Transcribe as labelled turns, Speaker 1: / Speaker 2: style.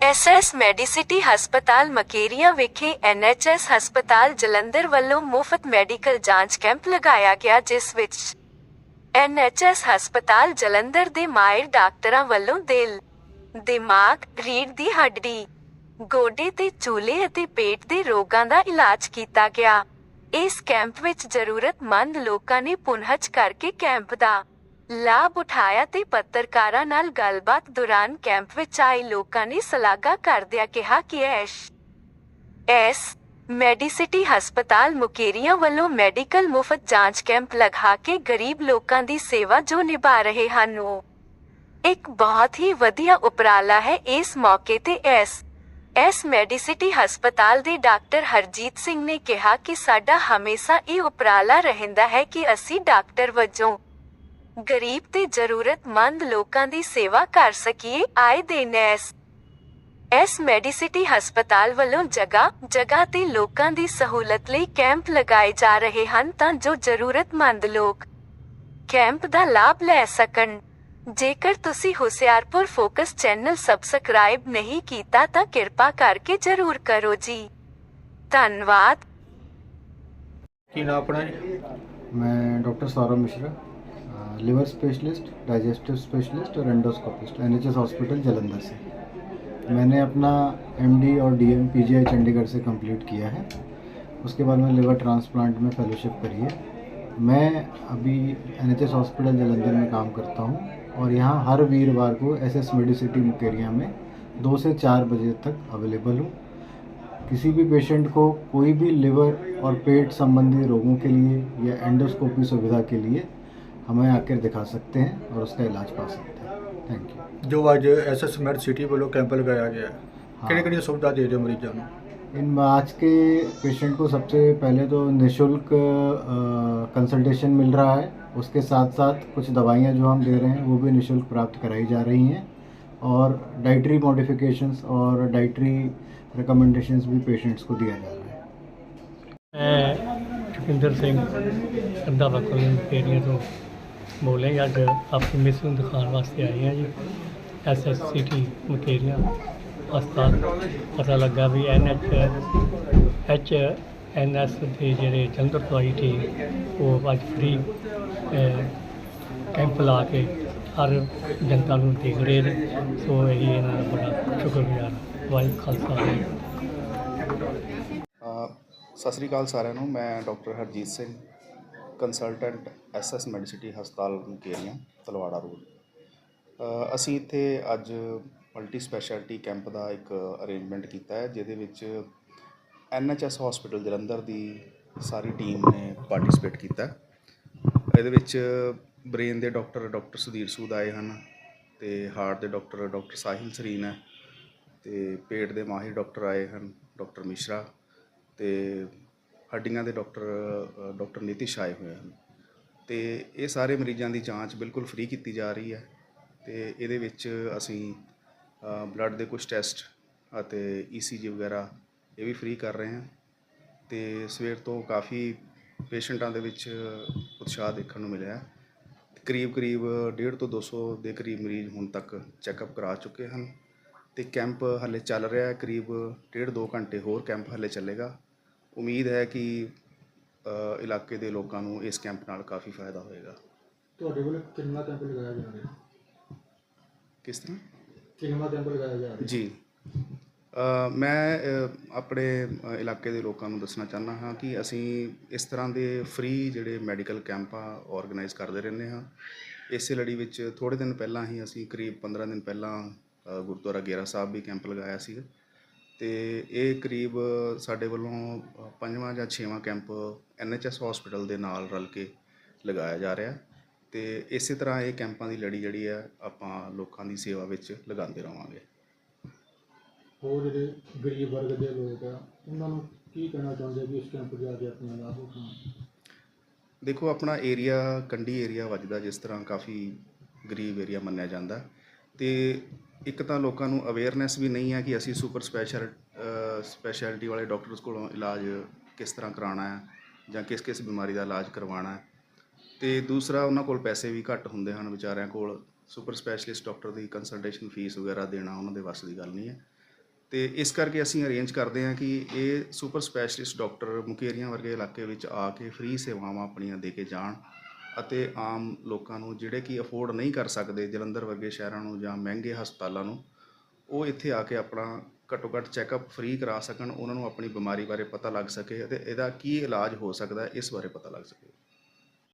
Speaker 1: SS Medicity ਹਸਪਤਾਲ ਮਕੇਰੀਆਂ ਵਿਖੇ NHS ਹਸਪਤਾਲ ਜਲੰਧਰ ਵੱਲੋਂ ਮੁਫਤ ਮੈਡੀਕਲ ਜਾਂਚ ਕੈਂਪ ਲਗਾਇਆ ਗਿਆ, ਜਿਸ ਵਿੱਚ ਐਨਐਚਐਸ ਹਸਪਤਾਲ ਜਲੰਧਰ ਦੇ ਮਾਇਰ ਡਾਕਟਰਾਂ ਵੱਲੋਂ ਦਿਲ, ਦਿਮਾਗ ਰੀੜ ਦੀ ਹੱਡੀ, ਗੋਡੇ ਤੇ ਚੂਲੇ ਅਤੇ ਪੇਟ ਦੇ ਰੋਗਾਂ ਦਾ ਇਲਾਜ ਕੀਤਾ ਗਿਆ। ਇਸ ਕੈਂਪ ਵਿੱਚ ਜ਼ਰੂਰਤਮੰਦ ਲੋਕਾਂ ਨੇ ਪੁਨਹਜ ਕਰਕੇ ਕੈਂਪ ਦਾ ਲਾਭ ਉਠਾਇਆ ਤੇ ਪੱਤਰਕਾਰਾਂ ਨਾਲ ਗੱਲਬਾਤ ਦੌਰਾਨ ਕੈਂਪ ਵਿੱਚ ਆਏ ਲੋਕਾਂ ਨੇ ਸਲਾਗਾ ਕਰਦਿਆਂ ਕਿਹਾ ਕਿ ਐਸ਼, ਐਸ ਮੈਡੀਸਿਟੀ ਹਸਪਤਾਲ ਮੁਕੇਰੀਆਂ ਵੱਲੋਂ ਮੈਡੀਕਲ ਮੁਫਤ ਜਾਂਚ ਕੈਂਪ ਲਗਾ ਕੇ ਗਰੀਬ ਲੋਕਾਂ ਦੀ ਸੇਵਾ ਜੋ ਨਿਭਾ ਰਹੇ ਹਨ ਉਹ। ਇੱਕ ਬਹੁਤ ਹੀ ਵਧੀਆ ਉਪਰਾਲਾ ਹੈ ਇਸ ਮੌਕੇ ਤੇ ਐਸ ਐਸ ਮੈਡੀਸਿਟੀ ਹਸਪਤਾਲ ਦੇ ਡਾਕਟਰ ਹਰਜੀਤ ਸਿੰਘ ਨੇ ਕਿਹਾ ਕਿ ਸਾਡਾ ਹਮੇਸ਼ਾ ਇਹ ਉਪਰਾਲਾ ਰਹਿੰਦਾ ਹੈ ਕਿ ਅਸੀਂ ਡਾਕਟਰ ਵਜੋਂ ਗਰੀਬ ਤੇ ਜ਼ਰੂਰਤਮੰਦ ਲੋਕਾਂ ਦੀ ਸੇਵਾ ਕਰ ਸਕੀਏ ਆਏ ਦਿਨ ਐਸ ਐਸ ਮੈਡੀਸਿਟੀ ਹਸਪਤਾਲ ਵੱਲੋਂ ਜਗ੍ਹਾ ਜਗ੍ਹਾ ਤੇ ਲੋਕਾਂ ਦੀ ਸਹੂਲਤ ਲਈ ਕੈਂਪ ਲਗਾਏ ਜਾ ਰਹੇ ਹਨ ਤਾਂ ਜੋ ਜ਼ਰੂਰਤਮੰਦ ਲੋਕ ਕੈਂਪ ਦਾ ਲਾਭ ਲੈ ਸਕਣ। ਜੇਕਰ ਤੁਸੀਂ ਹੁਸਿਆਰਪੁਰ ਫੋਕਸ ਚੈਨਲ ਸਬਸਕ੍ਰਾਈਬ ਨਹੀਂ ਕੀਤਾ ਤਾਂ ਕਿਰਪਾ ਕਰਕੇ ਜ਼ਰੂਰ ਕਰੋ ਜੀ। ਧੰਨਵਾਦ।
Speaker 2: ਕੀ ਨਾਮ ਆਪਣਾ ਜੀ?
Speaker 3: ਮੈਂ doctor Saurav Mishra. Liver specialist, digestive specialist और एंडोस्कोपिस्ट, एनएचएस हॉस्पिटल जलंधर से। मैंने अपना एमडी और डीएम पीजीआई चंडीगढ़ से कंप्लीट किया है। उसके बाद मैं लिवर ट्रांसप्लांट में फेलोशिप करी है। मैं अभी एनएचएस हॉस्पिटल जलंधर में काम करता हूँ और यहाँ हर वीरवार को एस एस मेडिसिटी मुकेरिया में दो से चार बजे तक अवेलेबल हूँ। किसी भी पेशेंट को कोई भी लिवर और पेट संबंधी रोगों के लिए या एंडोस्कोपी सुविधा के लिए हमें आकर दिखा सकते हैं और उसका इलाज पा सकते हैं। थैंक यू
Speaker 2: जो आज एस एस मेड सिटी वालों कैंप लगाया गया है हाँ। कड़ी कड़ी सुविधा दे रहे हो मरीजों को
Speaker 3: इन आज के पेशेंट को सबसे पहले तो निशुल्क कंसल्टेशन मिल रहा है। उसके साथ साथ कुछ दवाइयाँ जो हम दे रहे हैं वो भी निशुल्क प्राप्त कराई जा रही हैं। और डाइटरी मॉडिफिकेशंस और डाइटरी रिकमेंडेशंस भी पेशेंट्स को दिया जा रहा है।
Speaker 4: मैं सिंह ਬੋਲ ਰਿਹਾ ਅੱਜ ਆਪਣੀ ਮਿਸ ਨੂੰ ਦਿਖਾਉਣ ਵਾਸਤੇ ਆਏ ਹਾਂ ਜੀ। S S C T Mukerian ਹਸਪਤਾਲ ਪਤਾ ਲੱਗਾ ਵੀ N H H N S ਦੇ ਜਿਹੜੇ ਜਲੰਧਰ ਤੋਂ ਆਈ ਟੀਮ ਉਹ ਅੱਜ ਫ੍ਰੀ ਕੈਂਪ ਲਾ ਕੇ ਹਰ ਜਨਤਾ ਨੂੰ ਦੇਖ ਰਹੇ ਨੇ। ਸੋ ਇਹ ਇਹਨਾਂ ਦਾ ਬੜਾ ਸ਼ੁਕਰਗੁਜ਼ਾਰ ਵਾਹਿਗੁਰੂ ਖਾਲਸਾ। ਵਾਹਿਗੁਰੂ
Speaker 5: ਸਤਿ ਸ੍ਰੀ ਅਕਾਲ ਸਾਰਿਆਂ ਨੂੰ। ਮੈਂ doctor Harjeet Singh consultant SS Medicity ਹਸਪਤਾਲ ਮੁਕੇਰੀਆਂ, ਤਲਵਾੜਾ ਰੋਡ। ਅਸੀਂ ਇੱਥੇ ਅੱਜ ਮਲਟੀ ਸਪੈਸ਼ਲਿਟੀ ਕੈਂਪ ਦਾ ਇੱਕ ਅਰੇਂਜਮੈਂਟ ਕੀਤਾ ਹੈ, ਜਿਹਦੇ ਵਿੱਚ ਐਨਐਚਐਸ ਹਸਪੀਟਲ ਜਲੰਧਰ ਦੀ ਸਾਰੀ ਟੀਮ ਨੇ ਪਾਰਟਿਸਿਪੇਟ ਕੀਤਾ ਇਹਦੇ ਵਿੱਚ ਬ੍ਰੇਨ ਦੇ ਡਾਕਟਰ ਡਾਕਟਰ ਸੁਧੀਰ ਸੂਦ ਆਏ ਹਨ ਤੇ ਹਾਰਟ ਦੇ ਡਾਕਟਰ ਡਾਕਟਰ ਸਾਹਿਲ ਸਰੀਨ ਹੈ ਤੇ ਪੇਟ ਦੇ ਮਾਹਿਰ ਡਾਕਟਰ ਆਏ ਹਨ ਡਾਕਟਰ ਮਿਸ਼ਰਾ ਤੇ ਹੱਡੀਆਂ ਦੇ ਡਾਕਟਰ ਅ, ਡਾਕਟਰ ਨਿਤਿਸ਼ ਆਏ ਹੋਏ ਹਨ। ਤੇ ਇਹ ਸਾਰੇ ਮਰੀਜ਼ਾਂ ਦੀ ਜਾਂਚ ਬਿਲਕੁਲ ਫ੍ਰੀ ਕੀਤੀ ਜਾ ਰਹੀ ਹੈ। ਤੇ ਇਹਦੇ ਵਿੱਚ ਅਸੀਂ ਬਲੱਡ ਦੇ ਕੁਝ ਟੈਸਟ ਅਤੇ ਈਸੀਜੀ ਵਗੈਰਾ ਇਹ ਵੀ ਫ੍ਰੀ ਕਰ ਰਹੇ ਹਾਂ। ਤੇ ਸਵੇਰ ਤੋਂ ਕਾਫੀ ਪੇਸ਼ੈਂਟਾਂ ਦੇ ਵਿੱਚ ਉਤਸ਼ਾਹ ਦੇਖਣ ਨੂੰ ਮਿਲਿਆ। ਕਰੀਬ ਕਰੀਬ 150 ਤੋਂ 200 ਦੇ ਕਰੀਬ ਮਰੀਜ਼ ਹੁਣ ਤੱਕ ਚੈੱਕਅਪ ਕਰਾ ਚੁੱਕੇ ਹਨ। ਤੇ ਕੈਂਪ ਹਲੇ ਚੱਲ ਰਿਹਾ ਹੈ। ਕਰੀਬ ਡੇਢ ਦੋ ਘੰਟੇ ਹੋਰ ਕੈਂਪ ਹਲੇ ਚੱਲੇਗਾ। ਉਮੀਦ ਹੈ ਕਿ ਅ, ਇਲਾਕੇ ਦੇ ਲੋਕਾਂ ਨੂੰ ਇਸ ਕੈਂਪ ਨਾਲ ਕਾਫੀ ਫਾਇਦਾ ਹੋਏਗਾ।
Speaker 6: ਤੁਹਾਡੇ ਕੋਲ ਕਿੰਨਾ ਕੈਂਪ ਲਗਾਇਆ ਜਾ ਰਿਹਾ?
Speaker 5: ਕਿਸ ਤਰ੍ਹਾਂ?
Speaker 6: ਕਿੰਨਾ ਕੈਂਪ ਲਗਾਇਆ ਜਾ ਰਿਹਾ?
Speaker 5: ਜੀ। ਅ, ਮੈਂ ਅ, ਆਪਣੇ ਅ, ਇਲਾਕੇ ਦੇ ਲੋਕਾਂ ਨੂੰ ਦੱਸਣਾ ਚਾਹੁੰਦਾ ਹਾਂ ਕਿ ਅਸੀਂ ਇਸ ਤਰ੍ਹਾਂ ਦੇ ਫ੍ਰੀ ਜਿਹੜੇ ਮੈਡੀਕਲ ਕੈਂਪ ਆ ਆਰਗੇਨਾਈਜ਼ ਕਰਦੇ ਰਹਿੰਦੇ ਹਾਂ। ਇਸੇ ਲੜੀ ਵਿੱਚ ਥੋੜੇ ਦਿਨ ਪਹਿਲਾਂ ਹੀ ਅਸੀਂ ਕਰੀਬ 15 ਦਿਨ ਪਹਿਲਾਂ ਅ, ਗੁਰਦੁਆਰਾ ਗੇਰਾ ਸਾਹਿਬ ਵੀ ਕੈਂਪ ਲਗਾਇਆ ਸੀ ਤੇ ਇਹ ਕਰੀਬ ਸਾਡੇ ਵੱਲੋਂ ਪੰਜਵਾਂ ਜਾਂ ਛੇਵਾਂ ਕੈਂਪ ਐਨਐਚਐਸ ਹਸਪੀਟਲ ਦੇ ਨਾਲ ਰਲ ਕੇ ਲਗਾਇਆ ਜਾ ਰਿਹਾ। ਤੇ ਇਸੇ ਤਰ੍ਹਾਂ ਇਹ ਕੈਂਪਾਂ ਦੀ ਲੜੀ ਜਿਹੜੀ ਹੈ ਆਪਾਂ ਲੋਕਾਂ ਦੀ ਸੇਵਾ ਵਿੱਚ ਲਗਾਉਂਦੇ ਰਹਾਂਗੇ
Speaker 6: ਹੋਰ ਜਿਹੜੇ ਗਰੀਬ ਵਰਗ ਦੇ ਲੋਕ ਆ ਉਹਨਾਂ ਨੂੰ ਕੀ ਕਹਿਣਾ ਚਾਹੁੰਦੇ ਵੀ ਇਸ ਕੈਂਪ ਜਾ ਕੇ ਆਪਣਾ ਲਾਭ ਉਠਾਉਣ
Speaker 5: ਦੇਖੋ ਆਪਣਾ ਏਰੀਆ ਕੰਢੀ ਏਰੀਆ ਵੱਜਦਾ ਜਿਸ ਤਰ੍ਹਾਂ ਕਾਫੀ ਗਰੀਬ ਏਰੀਆ ਮੰਨਿਆ ਜਾਂਦਾ। ਤੇ ਇੱਕ ਤਾਂ ਲੋਕਾਂ ਨੂੰ ਅਵੇਅਰਨੈਸ ਵੀ ਨਹੀਂ ਹੈ ਕਿ ਅਸੀਂ ਸੁਪਰ ਸਪੈਸ਼ਲ ਸਪੈਸ਼ਲਿਟੀ ਵਾਲੇ ਡਾਕਟਰਸ ਕੋਲੋਂ ਇਲਾਜ ਕਿਸ ਤਰ੍ਹਾਂ ਕਰਾਉਣਾ ਹੈ ਜਾਂ ਕਿਸ ਕਿਸ ਬਿਮਾਰੀ ਦਾ ਇਲਾਜ ਕਰਵਾਉਣਾ ਹੈ। ਤੇ ਦੂਸਰਾ, ਉਹਨਾਂ ਕੋਲ ਪੈਸੇ ਵੀ ਘੱਟ ਹੁੰਦੇ ਹਨ ਵਿਚਾਰਿਆਂ ਕੋਲ। ਸੁਪਰ ਸਪੈਸ਼ਲਿਸਟ ਡਾਕਟਰ ਦੀ ਕੰਸਲਟੇਸ਼ਨ ਫੀਸ ਵਗੈਰਾ ਦੇਣਾ ਉਹਨਾਂ ਦੇ ਵੱਸ ਦੀ ਗੱਲ ਨਹੀਂ ਹੈ। ਤੇ ਇਸ ਕਰਕੇ ਅਸੀਂ ਅਰੇਂਜ ਕਰਦੇ ਹਾਂ ਕਿ ਇਹ ਸੁਪਰ ਸਪੈਸ਼ਲਿਸਟ ਡਾਕਟਰ ਮੁਕੇਰੀਆਂ ਵਰਗੇ ਇਲਾਕੇ ਵਿੱਚ ਆ ਕੇ ਫ੍ਰੀ ਸੇਵਾਵਾਂ ਆਪਣੀਆਂ ਦੇ ਕੇ ਜਾਣ। ਅਤੇ ਆਮ ਲੋਕਾਂ ਨੂੰ ਜਿਹੜੇ ਕਿ ਅਫੋਰਡ ਨਹੀਂ ਕਰ ਸਕਦੇ ਜਲੰਧਰ ਵਰਗੇ ਸ਼ਹਿਰਾਂ ਨੂੰ ਜਾਂ ਮਹਿੰਗੇ ਹਸਪਤਾਲਾਂ ਨੂੰ, ਉਹ ਇੱਥੇ ਆ ਕੇ ਆਪਣਾ ਘੱਟੋ ਘੱਟ ਚੈੱਕਅਪ ਫ੍ਰੀ ਕਰਾ ਸਕਣ, ਉਹਨਾਂ ਨੂੰ ਆਪਣੀ ਬਿਮਾਰੀ ਬਾਰੇ ਪਤਾ ਲੱਗ ਸਕੇ ਅਤੇ ਇਹਦਾ ਕੀ ਇਲਾਜ ਹੋ ਸਕਦਾ ਇਸ ਬਾਰੇ ਪਤਾ ਲੱਗ ਸਕੇ।